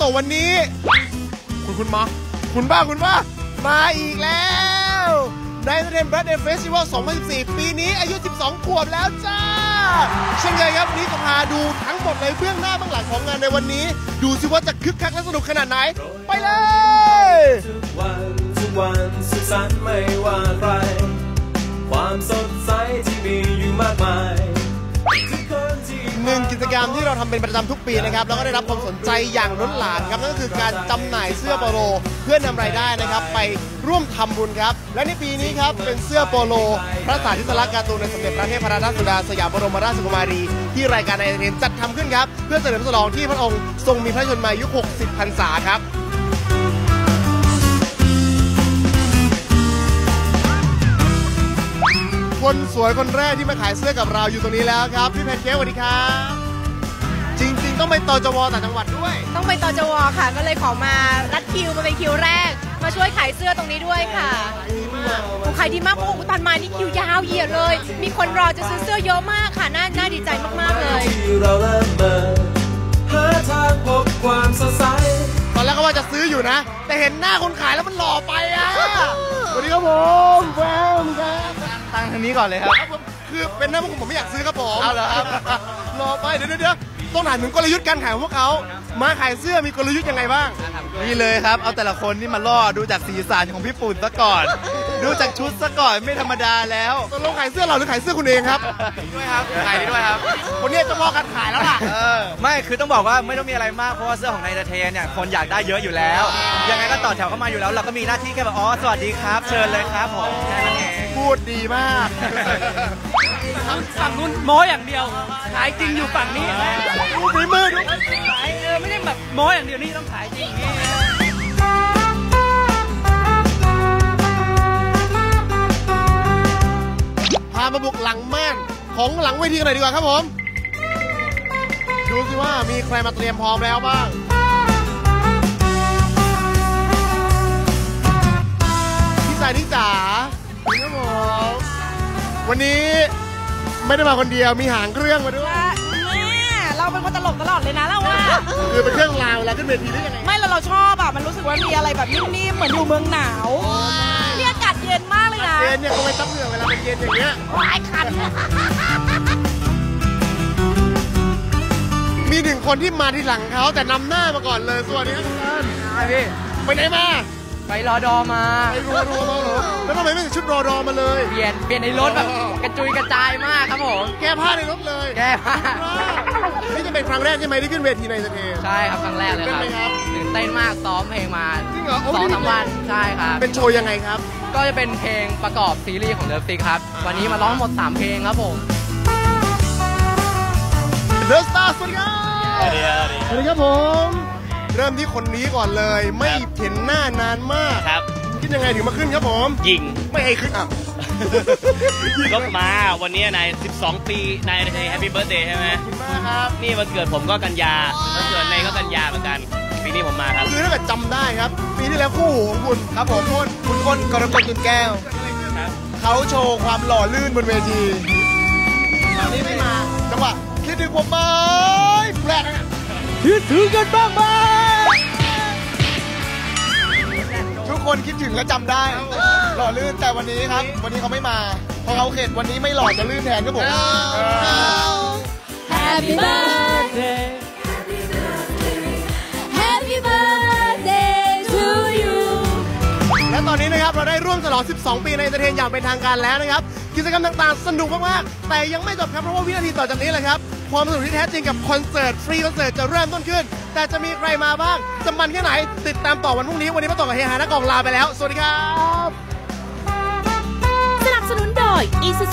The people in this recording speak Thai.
กองกับพระโตวันนี้ คุณคุณมาคุณบ้าคุณบ้ามาอีกแล้วในเทนบรัดเดย์เฟสติวัล2014 ปีนี้อายุ 12 ขวบแล้วจ้า เช่นเคยครับนี้จะพาดูทั้งหมดเลยเบื้องหน้าเบื้องหลังของงานในวันนี้ ดูสิว่าจะคึกคักและสนุกขนาดไหน ไปเลยทุกวันทุกวันสุขสันต์ไม่ว่าใคร ความสดใสที่มีอยู่มากมาย นึ่งกิจกรรมที่เราทำเป็นประจำทุกปีนะครับแล้วก็ได้รับความสนใจอย่างล้นหลามครับนั่นก็คือการจำหน่ายเสื้อโปโล เพื่อนำรายได้นะครับ ไปร่วมทำบุญครับ และในปีนี้ครับเป็นเสื้อโปโล พระสาธิสลักษณ์การ์ตูนในสมเด็จพระเทพรัตนราชสุดาสยามบรมราชกุมารี ที่รายการไอเทนจัดทำขึ้นครับ เพื่อเฉลิมฉลองที่พระองค์ทรงมีพระชนมายุ 60 พรรษาครับ คนสวยคนแรกที่มาขายเสื้อกับเราอยู่ตรงนี้แล้วครับพี่แพนเค้กสวัสดีครับจริง ๆ ต้องไปตจวต่างจังหวัดด้วย ต้องไปตจวค่ะ ก็เลยขอมารัดคิวมาเป็นคิวแรก มาช่วยขายเสื้อตรงนี้ด้วยค่ะโอ้ขายดีมากโอ้โหตอนมานี่คิวยาวเหยียดเลย มีคนรอจะซื้อเสื้อเยอะมากค่ะน่าน่าดีใจมากๆเลยที่เราเริ่มเดินหาทางพบความสดใสตอนแรกก็ว่าจะซื้ออยู่นะ แต่เห็นหน้าคนขายแล้วมันหล่อไปอะสวัสดีครับผมแฟมครับ ตั้งทางนี้ก่อนเลยครับผมคือเป็นหน้าพวกผมผมไม่อยากซื้อครับผมเอาเหรอครับ รอไปเดี๋ยวเดี๋ยวเดี๋ยวต้องถามถึงกลยุทธ์การขายของพวกเขามาขายเสื้อมีกลยุทธ์ยังไงบ้าง นี่เลยครับ เอาแต่ละคนนี่มาล่อดูจากสีสันของพี่ปุ่นซะก่อน ดูจากชุดซะก่อนไม่ธรรมดาแล้วตกลงขายเสื้อเราหรือขายเสื้อคุณเองครับ ด้วยครับขายด้วยครับ คนนี้จะรอการขายแล้วล่ะเออไม่คือต้องบอกว่าไม่ต้องมีอะไรมากเพราะว่าเสื้อของนายเทนเนี่ยคนอยากได้เยอะอยู่แล้ว ยังไงก็ต่อแถวเข้ามาอยู่แล้ว เราก็มีหน้าที่แค่แบบอ๋อสวัสดีครับ เชิญเลยครับผมแค่นั้นเอง พูดดีมากฝั่งนู้นโม้อย่างเดียว ขายจริงอยู่ฝั่งนี้ดูฝีมือดูขายเออไม่ได้แบบโม้อย่างเดียวนี่ต้องขายจริงนี่พามาบุกหลังม่านของหลังเวทีกันหน่อยดีกว่าครับผม ดูสิว่ามีใครมาเตรียมพร้อมแล้วบ้างพี่สายที่จ๋า ครับผมวันนี้ไม่ได้มาคนเดียวมีหางเครื่องมาด้วยเราเป็นคนตลกตลอดเลยนะเราอะคือเป็นเครื่องรางเวลาขึ้นเวทีได้ยังไงไม่เราเราชอบอะมันรู้สึกว่ามีอะไรแบบนิ่มๆเหมือนอยู่เมืองหนาวเนี่ยอากาศเย็นมากเลยนะเย็นเนี่ยเขาไปซับเหงื่อเวลาเป็นเย็นอย่างเงี้ยหายคันมีหนึ่งคนที่มาที่หลังเขาแต่นำหน้ามาก่อนเลยสวัสดีครับทุกท่านใช่พี่ไปไหนมา ไปรอดอมาไปรอรอรอเหรอแล้วทำไมไม่ใส่ชุดรอรอมาเลย เปลี่ยนเปลี่ยนในรถแบบกระจุยกระจายมากครับผม แก้ผ้าในรถเลยแก้ผ้านี่จะเป็นครั้งแรกใช่ไหมที่ขึ้นเวทีในสเตจใช่ครับครั้งแรกเลยครับตื่นเต้นไหมครับตื่นเต้นมากซ้อมเพลงมาจริงเหรอโอ้สองไม่ได้สามวันใช่ครับเป็นโชว์ยังไงครับ ก็จะเป็นเพลงประกอบซีรีส์ของเลิฟซิกครับ วันนี้มาร้องทั้งหมด 3 เพลงครับผมเดอะสตาร์สวัสดีครับสวัสดีครับสวัสดีครับผม เริ่มที่คนนี้ก่อนเลย ไม่เห็นหน้านานมากครับ คิดยังไงถึงมาขึ้นครับผม ยิงไม่ให้ขึ้นอะก็มาวันนี้นาย 12 ปีนายในแฮปปี้เบิร์ดเดย์ใช่ไหมขอบคุณมากครับ นี่วันเกิดผมก็กันยาวันเกิดนายก็กันยาเหมือนกัน ปีนี้ผมมาครับ คือถ้าเกิดจำได้ครับ ปีที่แล้วคู่หูของคุณครับผมคุณคุณคนกรกฎจุนแก้วครับเขาโชว์ความหล่อลื่นบนเวทีคราวนี้ไม่มาจังหวะคิดถึงผมไหมแปลกอะคิดถึงกันบ้างไหม คนคิดถึงและจำได้ หล่อลื่นแต่วันนี้ครับ วันนี้เขาไม่มาเพราะเขาเข็ดวันนี้ไม่หล่อจะลื่นแทนครับผม Happy birthday Happy birthday to you และตอนนี้นะครับเราได้ร่วมฉลอง 12 ปีในเอนเตอร์เทนอย่างเป็นทางการแล้วนะครับ กิจกรรมต่างๆ สนุกมากๆ แต่ยังไม่จบครับเพราะว่าวินาทีต่อจากนี้แหละครับ ความสนุกที่แท้จริงกับคอนเสิร์ตฟรีคอนเสิร์ตจะเริ่มต้นขึ้น แต่จะมีใครมาบ้าง จะมันแค่ไหน ติดตามต่อวันพรุ่งนี้ วันนี้มาต่อกับเฮฮานักกองลาไปแล้ว สวัสดีครับ สนับสนุนโดย Isuzu